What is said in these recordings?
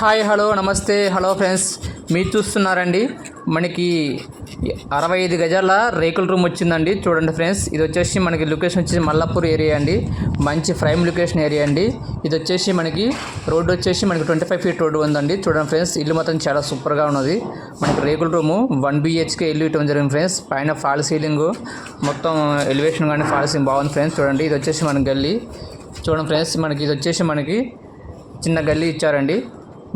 Hi hello నమస్తే hello friends. మీరు చూస్తున్నారండి మనకి అరవై ఐదు గజాల రేకుల రూమ్ వచ్చిందండి. చూడండి ఫ్రెండ్స్ ఇది వచ్చేసి మనకి లొకేషన్ వచ్చేసి మల్లాపూర్ ఏరియా అండి. మంచి ప్రైమ్ లొకేషన్ ఏరియా అండి. ఇది వచ్చేసి మనకి రోడ్డు వచ్చేసి మనకి ట్వంటీ ఫైవ్ ఫీట్ రోడ్డు ఉందండి. చూడండి ఫ్రెండ్స్ ఇల్లు మాత్రం చాలా సూపర్గా ఉన్నది. మనకి రేకుల రూము వన్ బిహెచ్కే ఇల్లు ఇవ్వడం జరిగింది ఫ్రెండ్స్. పైన ఫాల్ సీలింగ్ మొత్తం ఎలివేషన్ కానీ ఫాల్ సీలింగ్ బాగుంది ఫ్రెండ్స్. చూడండి ఇది వచ్చేసి మన గల్లీ. చూడండి ఫ్రెండ్స్ మనకి ఇది వచ్చేసి మనకి చిన్న గల్లీ ఇచ్చారండి.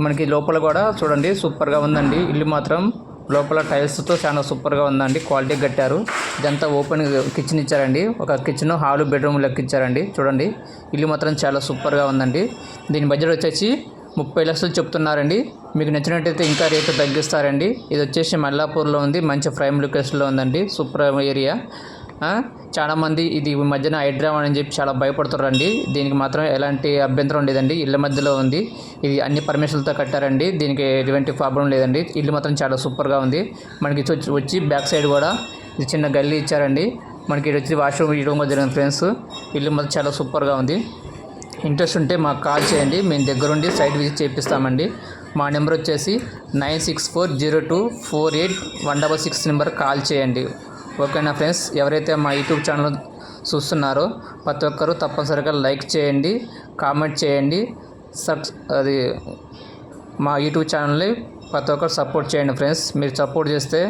మనకి లోపల కూడా చూడండి సూపర్గా ఉందండి. ఇల్లు మాత్రం లోపల టైల్స్తో చాలా సూపర్గా ఉందండి. క్వాలిటీ కట్టారు. ఇదంతా ఓపెన్ కిచెన్ ఇచ్చారండి. ఒక కిచెన్ హాలు బెడ్రూమ్ లెక్క ఇచ్చారండి. చూడండి ఇల్లు మాత్రం చాలా సూపర్గా ఉందండి. దీని బడ్జెట్ వచ్చేసి ముప్పై లక్షలు చెప్తున్నారండి. మీకు నచ్చినట్టయితే ఇంకా రేటు తగ్గిస్తారండి. ఇది వచ్చేసి మల్లాపూర్లో ఉంది. మంచి ప్రైమ్ లొకేషన్లో ఉందండి. Super area. చాలామంది చాలా మంది ఇది ఈ మధ్యన హైడ్రామా అని చెప్పి చాలా భయపడుతున్నారండి. దీనికి మాత్రం ఎలాంటి అభ్యంతరం లేదండి. ఇళ్ళ మధ్యలో ఉంది. ఇది అన్ని పర్మిషన్లతో కట్టారండి. దీనికి ఎటువంటి ప్రాబ్లం లేదండి. ఇల్లు మాత్రం చాలా సూపర్గా ఉంది. మనకి వచ్చి- బ్యాక్ సైడ్ కూడా ఇది చిన్న గల్లీ ఇచ్చారండి. మనకి ఇది వచ్చి వాష్రూమ్ ఇవ్వడం కూడా జరిగింది ఫ్రెండ్స్. ఇల్లు మాత్రం చాలా సూపర్గా ఉంది. ఇంట్రెస్ట్ ఉంటే మాకు కాల్ చేయండి. మేము దగ్గరుండి సైట్ విజిట్ చేపిస్తామండి. మా నెంబర్ వచ్చేసి nine six four zero two four eight one double six number call చేయండి. ఓకేనా ఫ్రెండ్స్? ఎవరైతే మా యూట్యూబ్ ఛానల్ చూస్తున్నారో ప్రతి ఒక్కరూ తప్పనిసరిగా లైక్ చేయండి కామెంట్ చేయండి సబ్ అది మా యూట్యూబ్ ఛానల్ని ప్రతి ఒక్కరు సపోర్ట్ చేయండి ఫ్రెండ్స్. మీరు సపోర్ట్ చేస్తే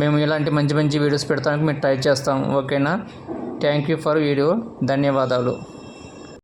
మేము ఇలాంటి మంచి మంచి వీడియోస్ పెడతానికి మేము ట్రై చేస్తాం. ఓకేనా? Thank you for video. ధన్యవాదాలు.